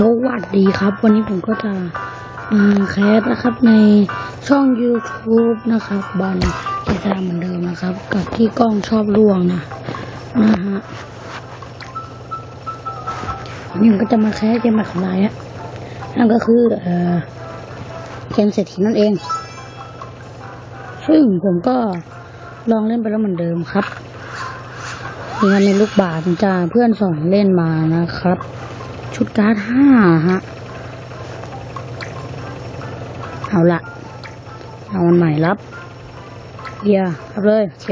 สวัสดีครับ วันนี้ผมก็จะมาแคสนะครับในช่อง YouTube นะครับบอลเจตาเหมือนเดิมนะครับ กับที่กล้องชอบล่วงนะนะฮะวันนี้ผมก็จะมาแคสเกมใหม่ของนายฮะนั่นก็คือเอ่อเกมเศรษฐีนั่นเอง ซึ่งผมก็ลองเล่นไปแล้วเหมือนเดิมครับมีงานในลูกบาศก์จะเพื่อนสอนเล่นมานะครับ ชุดการ์ดห้าฮะ เอาละเอาวันใหม่รับเฮียรับเลยโอเค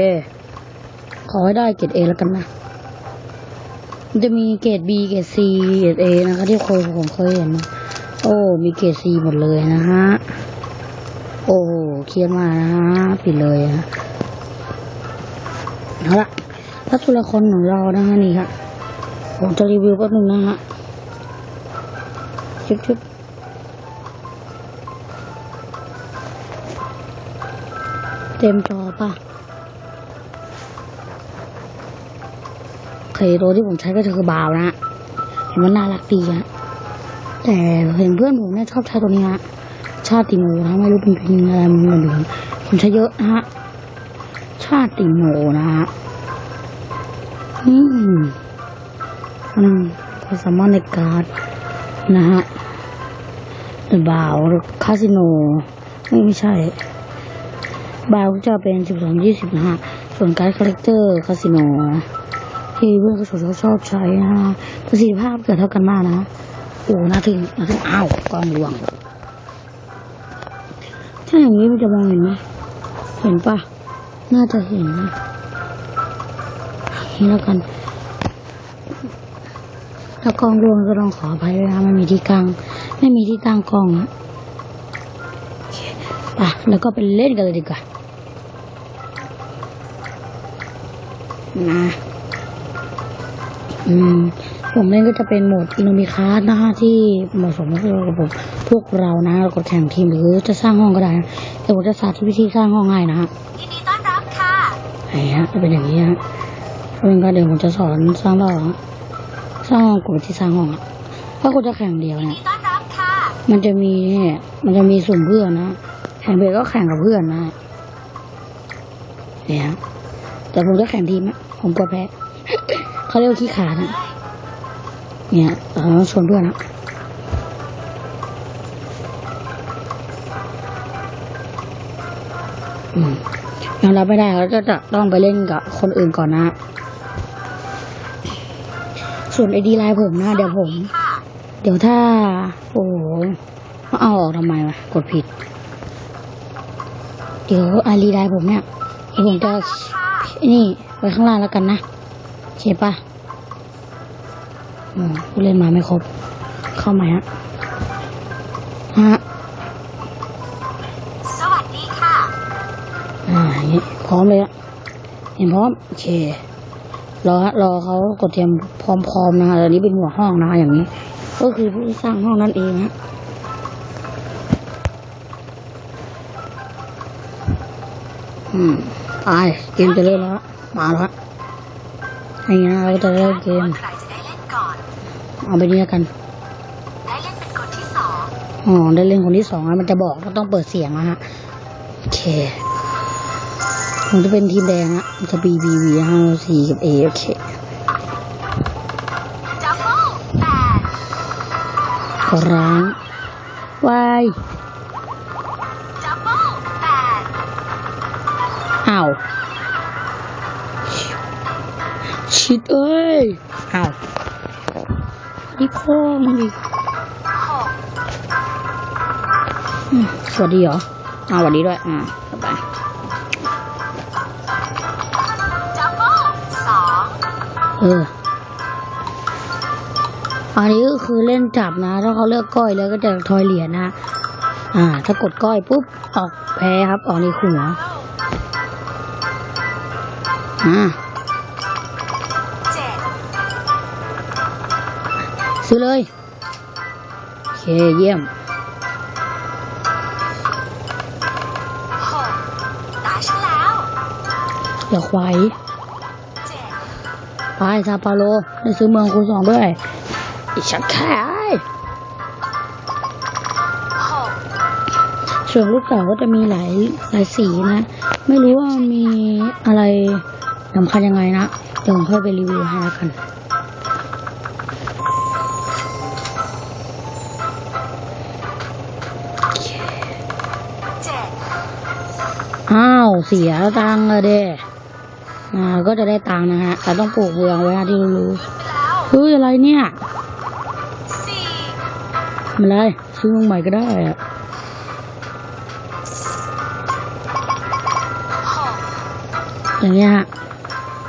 ขอให้ได้เกรดเอแล้วกันนะ มันจะมีเกรดบีเกรดซีเกรดเอนะคะ ที่เคยผมเคยเห็น โอ้ มีเกรดซีหมดเลยนะฮะ โอ้เครียดมากนะฮะ ปิดเลยฮะเอาละถ้าตัวละครของเรานะฮะนี่ครับผมจะรีวิวแป๊บนึงนะฮะ ชึบชึบเต็มจอป่ะเคตัวที่ผมใช้ก็คือบาวนะเห็นว่าน่ารักดีอะแต่เห็นเพื่อนผมเนี่ยชอบใช้ตัวนี้ฮะชาติโมนะไม่รู้เป็นพินอะไรมันเหมือนหมือนผมใช้เยอะนะฮะชาติโมนะฮะอืมอืมก็สามารถในการ์ด นะฮะบาวคาสิโนไม่ใช่ บาวจะเป็นสิบสองยี่สิบนะฮะส่วนการ์ดคาแรคเตอร์คาสิโนที่เพื่อนเขาชอบชอบใช้นะฮะประสิทธิภาพเกิดเท่ากันมากนะโอ้น่าถึงน่าถึงอ้าวกล้องรวง ถ้าอย่างนี้มันจะมองเห็นไหมเห็นปะน่าจะเห็นนะนี่แล้วกัน ถ้ากล้องร่วงก็ต้องขออภัยด้วยนะไม่มีที่กลางไม่มีที่ตั้งกล้องนะโอเคไปแล้วก็ไปเล่นกันเลยดีกว่านะอืมผมเล่นก็จะเป็นโหมดอินโนมิคาร์นะฮะที่เหมาะสมกับผมพวกเรานะเราก็แข่งทีมหรือจะสร้างห้องก็ได้นะแต่ผมจะสาธิตวิธีสร้างห้องให้นะฮะยินดีต้อนรับค่ะไอ้ฮะจะเป็นอย่างนี้ฮะเพราะงั้นก็เดี๋ยวผมจะสอนสร้างต่อฮะ สร้างห้องกดที่สร้างห้องอะถ้าคุณจะแข่งเดียวนเนี่ยต้อนรับค่ะมันจะมีเนี่ยมันจะมีสุ่มเพื่อนนะแข่งเบรกก็แข่งกับเพื่อนนะเนี่ยแต่ผมจะแข่งทีมอะผมกลัวแพ้เขาเรียกว่าขี้ขาดนะเนี่ยเราต้องชวนเพื่อนนะอืมยังรับไม่ได้เราจะต้องไปเล่นกับคนอื่นก่อนนะ ส่วนไอดีไลน์ผมนะ เดี๋ยวผมค่ะเดี๋ยวถ้า โอ้โหเอาออกทำไมวะกดผิด เดี๋ยวอารีไดผมเนี่ยเดี๋ยวผมจะค่ะนี่ไว้ข้างล่างแล้วกันนะโอเคปะอืมผู้เล่นมาไม่ครบ เข้าใหม่ฮะฮะสวัสดีค่ะ อ่าอย่างนี้พร้อมเลยอะเห็นพร้อมโอเค รอฮะรอเขากดเตรียมพร้อมๆนะฮะอันนี้เป็นหัวห้องนะคะอย่างนี้ ก็คือผู้สร้างห้องนั่นเองฮะอืมไปเกมจะเริ่มแล้วมาแล้วนี่นะเราจะเริ่มเกมเอาไปนี้แล้วกันได้เล่นเป็นคนที่สองอ๋อได้เล่นคนที่สองแล้วมันจะบอกก็ต้องเปิดเสียงนะฮะโอเค ผมจะเป็นทีมแดงอะมันจะ B B B ห้าสี่กับ A โอเคขอร้างวายอ้าวชิดเอ้ยอ้าวนี่พ่อมึงอีกสวัสดีเหรออ้าวสวัสดีด้วย อ่าสบ ออ อันนี้ก็คือเล่นจับนะ ถ้าเขาเลือกก้อยแล้วก็จะทอยเหรียญนะ อ่า ถ้ากดก้อยปุ๊บออกแพ้ครับ ออกในหัวอ่าเจ็ดซื้อเลย โอเค เยี่ยมหกตาฉันแล้วอย่าควายเจ็ด ไปซาปาโลได้ซื้อเมืองคูณสองด้วยอีฉันแค่ส่วนลูกเก่าก็จะมีหลายหลายสีนะ ไม่รู้ว่ามีอะไรสำคัญยังไงนะเดี๋ยวค่อยไปรีวิวให้แล้วกันอ้าว เสียตังค์เลยเด้ อ่าก็จะได้ตังค์นะฮะแต่ต้องปลูกเบืองไว้นะที่รู้ไปแล้วๆเฮ้ยอะไรเนี่ยสี่มาเลยซื้อมาใหม่ก็ได้อะหกอย่างเงี้ยฮะ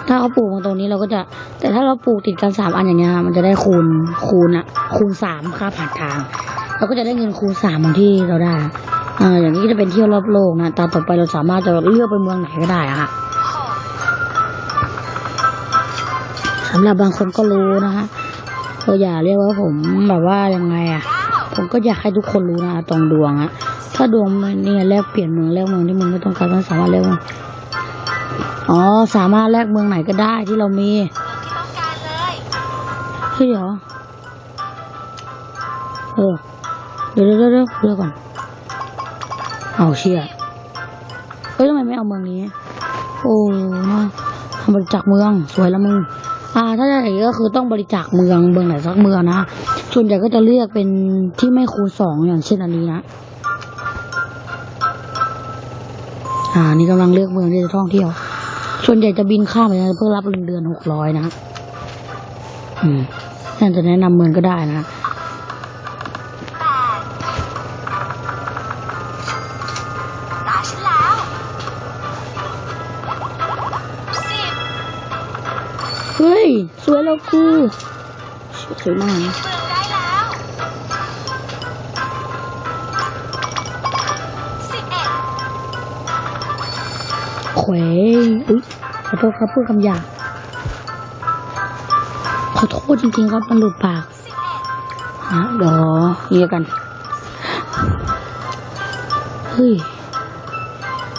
ถ้าเขาปลูกมาตรงนี้เราก็จะ แต่ถ้าเราปลูกติดกันสามอันอย่างเงี้ยฮะมันจะได้คูณคูณอะคูณสามค่าผ่านทางเราก็จะได้เงินคูณสามของที่เราได้อ่าอย่างนี้ก็จะเป็นเที่ยวรอบโลกนะตามต่อไปเราสามารถจะเลือกไปเมืองไหนก็ได้อะฮะ สำหรับบางคนก็รู้นะฮะก็อย่าเรียกว่าผมแบบว่ายังไงอะผมก็อยากให้ทุกคนรู้นะตรงดวงอะถ้าดวงมันเนี่ยแลกเปลี่ยนเมืองแลกเมืองที่มึงไม่ต้องการก็สามารถแลกเมืองอ๋อสามารถแลกเมืองไหนก็ได้ที่เรามีเมืองที่เลยเฮ้ยเหรอเออเดี๋ยวเดี๋ยวเดี๋ยวเดี๋ยวก่อนเอาเชี่ยเฮ้ยทำไมไม่เอาเมืองนี้ โอ้นะทำบริจาคเมืองสวยละมึง อ่า ถ้าจะอย่างนี้ก็คือต้องบริจาคเมืองเมืองไหนสักเมืองนะ ส่วนใหญ่ก็จะเลือกเป็นที่ไม่คูณสองอย่างเช่นอันนี้นะ อ่า นี่กำลังเลือกเมืองที่จะท่องเที่ยว ส่วนใหญ่จะบินข้ามไปนะเพื่อรับเงินเดือนหกร้อยนะอืมน่าจะแนะนำเมืองก็ได้นะ เฮ้ย สวยแล้วกูสวยมากนะเมืองได้แล้วสิบเอ็ดเขวอุ๊ยขอโทษครับพูดคำหยาบขอโทษจริงๆครับมันหลุดปากสิบเอ็ดฮะเดี๋ยวเรียกกัน เฮ้ย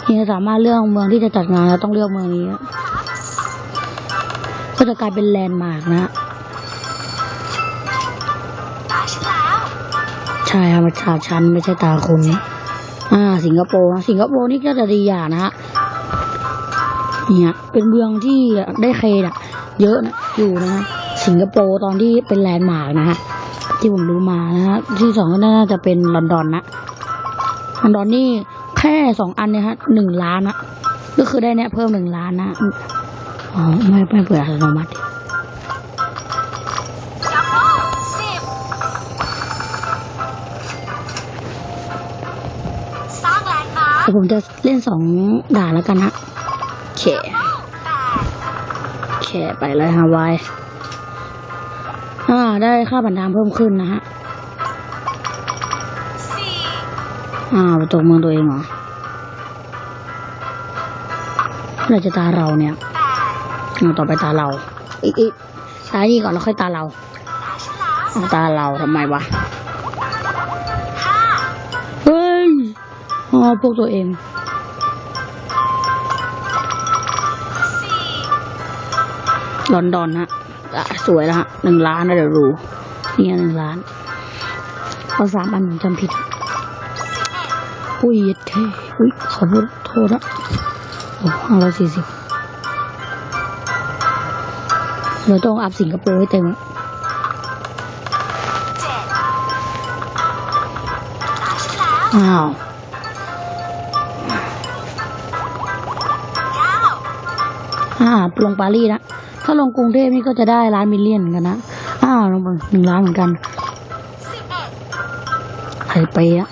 เฮียสามารถเลือกเมืองที่จะจัดงานแล้วต้องเลือกเมืองนี้อะ ก็จะกลายเป็นแลนด์มาร์กนะตาฉันแล้วใช่ครับประชาชันไม่ใช่ตาคุณอ่า สิงคโปร์นะสิงคโปร์นี่ก็จะดีอย่างนะฮะเนี่ยเป็นเมืองที่ได้เครดอะเยอะนะอยู่นะฮะสิงคโปร์ตอนที่เป็นแลนด์มาร์กนะฮะที่ผมรู้มานะฮะที่สองก็น่าจะเป็นลอนดอนนะลอนดอนนี่แค่สองอันเนี่ยฮะหนึ่งล้านนะก็คือได้เนี่ยเพิ่มหนึ่งล้านนะอ๋อ ไม่ไม่เปิดอัตโนมัติดับเบิลสิบสร้างแลนด์มาร์คแต่ผมจะเล่นสองด่านแล้วกันนะโอเคแปดแค่ไปเลยฮาวายอ่าได้ค่าบันทางเพิ่มขึ้นนะฮะสี่อ่าไปตกเมืองตัวเองเหรอเมื่อไหราจะตาเราเนี่ยแปด เอาต่อไปตาเรา อีกอีกตานี่ก่อนแล้วค่อยตาเราตาเอาตาเราทำไมวะ เฮ้ยอ๋อพวกตัวเองลอนดอนฮะะสวยแล้วฮะหนึ่งล้านนะเดี๋ยวรู้นี่หนึ่งล้านเอาสามอันผมจำผิด อุ้ยเท่อุ้ยขอโทษโทษนะโอ้ห้าร้อยสี่สิบ เราต้องอัพสิงคโปร์ให้เต็มอะเจ็ดตาฉันแล้วอ้าวอ้าอ่าลงปารีสนะ ถ้าลงกรุงเทพนี่ก็จะได้ล้านมิลเลียนกันนะ อ้าวลงหนึ่งล้านเหมือนกันสิบเอ็ดไทเปอะ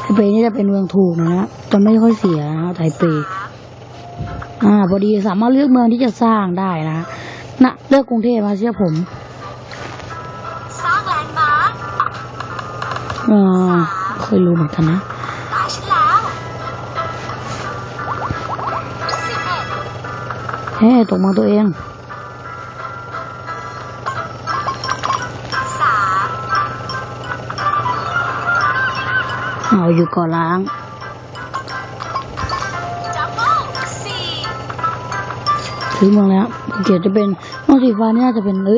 ไทเปนี่จะเป็นเมืองถูกนะฮะจะไม่ค่อยเสียนะไทเป อ่าพอดีสามารถเลือกเมืองที่จะสร้างได้นะนะเลือกกรุงเทพมาเชื่อผมสร้างแลนด์มาร์คอ่าเคยรู้เหมือนกันนะตาฉันแล้วสิบเอ็ดเฮ้ตกเมืองตัวเองสามเอาอยู่ก่อล้าง ซื้อเมืองแล้วเกียรจะเป็นเมืองสีฟ้านี่น่าจะเป็นเอ้ย